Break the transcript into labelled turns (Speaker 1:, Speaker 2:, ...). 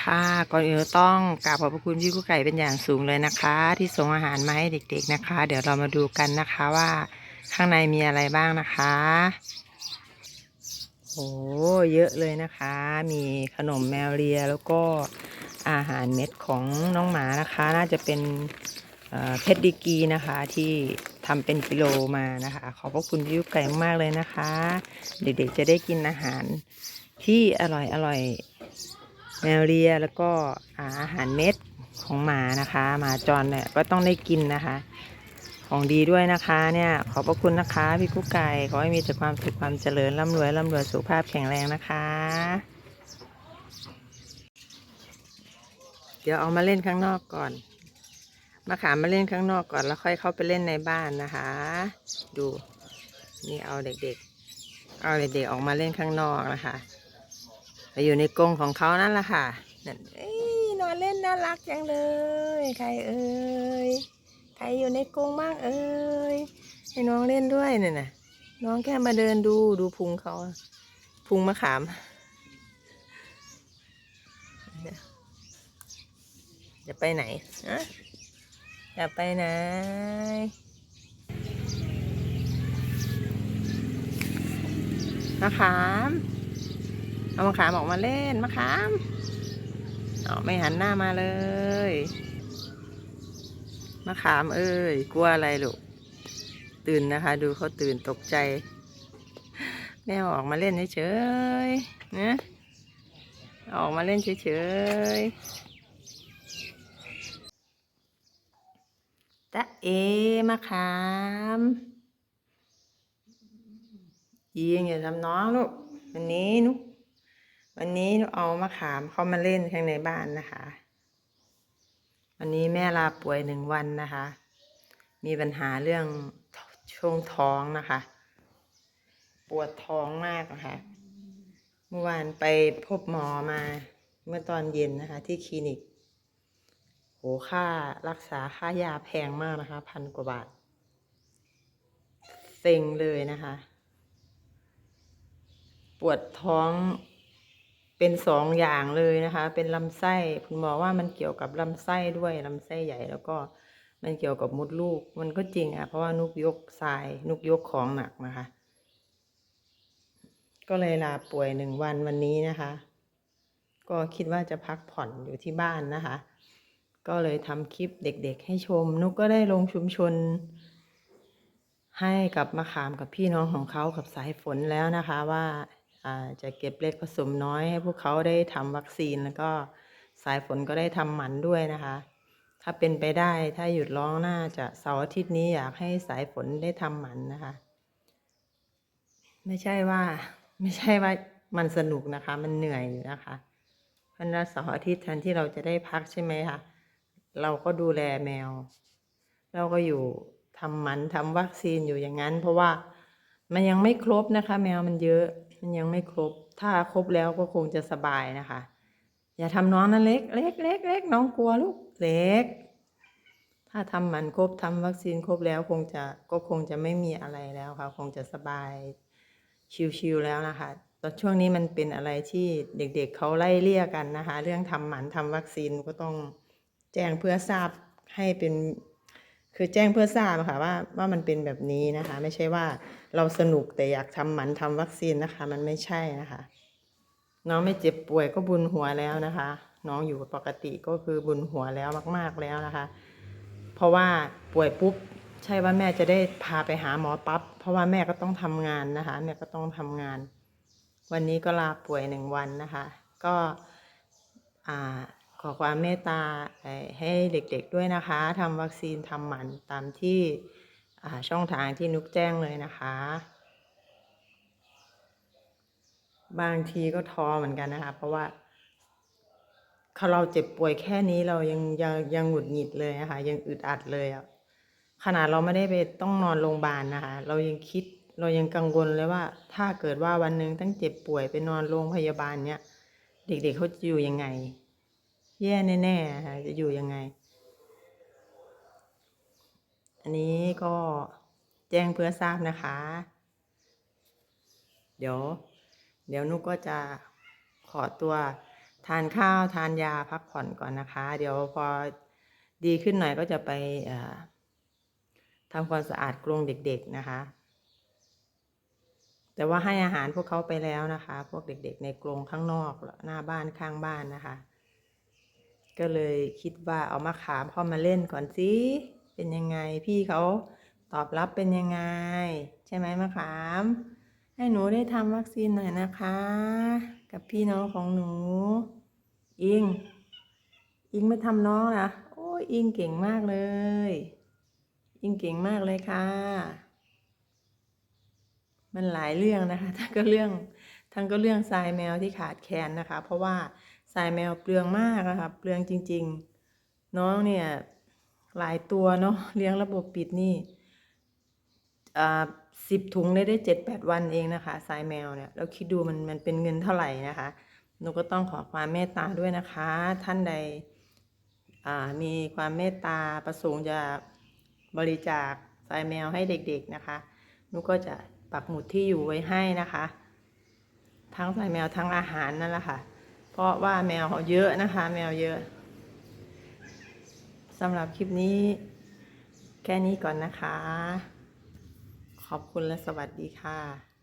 Speaker 1: ค่ะก่อนอื่นเราต้องกราบขอบพระคุณพี่กุ๊กไก่เป็นอย่างสูงเลยนะคะ ที่ส่งอาหารมาให้เด็ก ๆนะคะ เดี๋ยวเรามาดูกันนะคะว่าข้างในมีอะไรบ้างนะคะโอ้เยอะเลยนะคะ มีขนมแมวเลียแล้วก็อาหารเม็ดของน้องหมานะคะ น่าจะเป็นเพชรดิกีนะคะที่ทำเป็นกิโลมานะคะ ขอบพระคุณพี่กุ๊กไก่มากเลยนะคะ เด็กๆจะได้กินอาหารที่อร่อยอร่อย แมวเลียแล้วก็อาหารเม็ดของหมานะคะหมาจรเนี่ยก็ต้องได้กินนะคะ ของดีด้วยนะคะเนี่ยขอบพระคุณนะคะพี่กุ๊กไก่ขอให้มีแต่ความสุขความเจริญร่ำรวยร่ำรวยสุขภาพแข็งแรงนะคะ เดี๋ยวเอามาเล่นข้างนอกก่อนมาขามมาเล่นข้างนอกก่อนแล้วค่อยเข้าไปเล่นในบ้านนะคะ ดูนี่เอาเด็กๆ เอาเด็กๆออกมาเล่นข้างนอกนะคะ ไปอยู่ในกรงของเขานั่นแหละค่ะนั่นอนอนเล่นน่ารักจังเลย ใครเอ่ยใครอยู่ในกรงบ้างเอ่ยให้น้องเล่นด้วยเนี่ยนะน้องแค่มาเดินดูดูพุงเขาพุงมะขามจะไปไหนอะจะไปไหนมะขาม เอามะขามออกมาเล่นมะขามเอไม่หันหน้ามาเลยมะขามเอ้ยกลัวอะไรลูกตื่นนะคะ ดูเขาตื่นตกใจแม่ออกมาเล่นเฉยๆนะอออกมาเล่นเฉยๆตะเอมะขามยิงอย่าทำน้องลูกวันนี้นุก วันนี้นุเอามะขามเข้ามาเล่นข้างในบ้านนะคะ วันนี้แม่ลาป่วยหนึ่งวันนะคะ มีปัญหาเรื่องช่วงท้องนะคะ ปวดท้องมากนะคะเมื่อวานไปพบหมอมาเมื่อตอนเย็นนะคะ ที่คลินิกโหค่ารักษาค่ายาแพงมากนะคะ พันกว่าบาทเซ็งเลยนะคะ ปวดท้อง เป็นสองอย่างเลยนะคะ เป็นลำไส้คุณหมอว่ามันเกี่ยวกับลำไส้ด้วยลำไส้ใหญ่แล้วก็มันเกี่ยวกับมดลูก มันก็จริงอะเพราะว่านุกยกทราย นุกยกของหนักนะคะ ก็เลยลาป่วยหนึ่งวันวันนี้นะคะ ก็คิดว่าจะพักผ่อนอยู่ที่บ้านนะคะ ก็เลยทำคลิปเด็กๆ ให้ชม นุกก็ได้ลงชุมชน ให้กับมะขามกับพี่น้องของเขากับสายฝนแล้วนะคะว่าอ่า จะเก็บเล็กผสมน้อยให้พวกเขาได้ทำวัคซีนแล้วก็สายฝนก็ได้ทำหมันด้วยนะคะ ถ้าเป็นไปได้ถ้าหยุดร้องน่าจะเสาร์อาทิตย์นี้อยากให้สายฝนได้ทำหมันนะคะ ไม่ใช่ว่าไม่ใช่ว่ามันสนุกนะคะ มันเหนื่อยอยู่นะคะเพราะนั้นเสาร์อาทิตย์แทนที่เราจะได้พักใช่ไหมคะเราก็ดูแลแมว เราก็อยู่ทำหมันทำวัคซีนอยู่อย่างนั้น เพราะว่ามันยังไม่ครบนะคะ แมวมันเยอะ มันยังไม่ครบ ถ้าครบแล้วก็คงจะสบายนะคะ อย่าทำน้องนะเล็ก เล็กเล็กเล็กน้องกลัวลูกเล็ก ถ้าทำหมันครบทำวัคซีนครบแล้วคงจะก็คงจะไม่มีอะไรแล้วค่ะ คงจะสบายชิวๆแล้วนะคะตอนช่วงนี้มันเป็นอะไรที่เด็กๆเเขาไล่เลี่ยกันนะคะ เรื่องทำหมันทำวัคซีนก็ต้องแจ้งเพื่อทราบให้เป็น คือแจ้งเพื่อทราบค่ะว่าว่ามันเป็นแบบนี้นะคะ ไม่ใช่ว่าเราสนุกแต่อยากทำหมันทำวัคซีนนะคะ มันไม่ใช่นะคะ น้องไม่เจ็บป่วยก็บุญหัวแล้วนะคะ น้องอยู่ปกติก็คือบุญหัวแล้วมาก ๆแล้วนะคะ เพราะว่าป่วยปุ๊บใช่ว่าแม่จะได้พาไปหาหมอปับ๊บเพราะว่าแม่ก็ต้องทำงานนะคะแม่ก็ต้องทำงาน วันนี้ก็ลาป่วยหนึ่งวันนะคะ ก็อ่า ขอความเมตตาให้เด็กๆด้วยนะคะทำวัคซีนทำหมันตามที่ช่องทางที่นุกแจ้งเลยนะคะ บางทีก็ท้อเหมือนกันนะคะ เพราะว่าเราเจ็บป่วยแค่นี้เรายังยังยังหงุดหงิดเลยนะคะยังอึดอัดเลยอะขนาดเราไม่ได้ไปต้องนอนโรงพยาบาลนะคะ เรายังคิดเรายังกังวลเลยว่า ถ้าเกิดว่าวันหนึ่งตั้งเจ็บป่วยไปนอนโรงพยาบาลเนี้ยเด็กๆเขาจะอยู่ยังไง แย่แน่ๆจะอยู่ยังไง อันนี้ก็แจ้งเพื่อทราบนะคะ เดี๋ยว เดี๋ยวนุกก็จะขอตัวทานข้าวทานยาพักผ่อนก่อนนะคะ เดี๋ยวพอดีขึ้นหน่อยก็จะไปทำความสะอาดกรงเด็ก ๆนะคะ แต่ว่าให้อาหารพวกเขาไปแล้วนะคะ พวกเด็ก ๆ ในกรงข้างนอกหน้าบ้านข้างบ้านนะคะ ก็เลยคิดว่าเอามาขามพ่อมาเล่นก่อนสิ เป็นยังไงพี่เขาตอบรับเป็นยังไง ใช่ไหมมะขาม ให้หนูได้ทำวัคซีนหน่อยนะคะ กับพี่น้องของหนู อิง อิงไม่ทำน้องนะโอ้ยอิงเก่งมากเลย อิงเก่งมากเลยค่ะ มันหลายเรื่องนะคะ ทั้งก็เรื่อง ทั้งก็เรื่องทรายแมวที่ขาดแคลนนะคะ เพราะว่า ทรายแมวเปลืองมากนะคะเปลืองจริง ๆ น้องเนี่ยหลายตัวเนาะเลี้ยงระบบปิดนี่อ่าสิบถุงได้ได้เจ็ดแปดวันเองนะคะทรายแมวเนี่ยเราคิดดูมันมันเป็นเงินเท่าไหร่นะคะหนูก็ต้องขอความเมตตาด้วยนะคะ ท่านใดอ่ามีความเมตตาประสงค์จะบริจาคทรายแมวให้เด็กๆนะคะหนูก็จะปักหมุดที่อยู่ไว้ให้นะคะ ทั้งใส่แมวทั้งอาหารนั่นแหละค่ะ เพราะว่าแมวเขาเยอะนะคะ แมวเยอะสำหรับคลิปนี้ แค่นี้ก่อนนะคะ ขอบคุณและสวัสดีค่ะ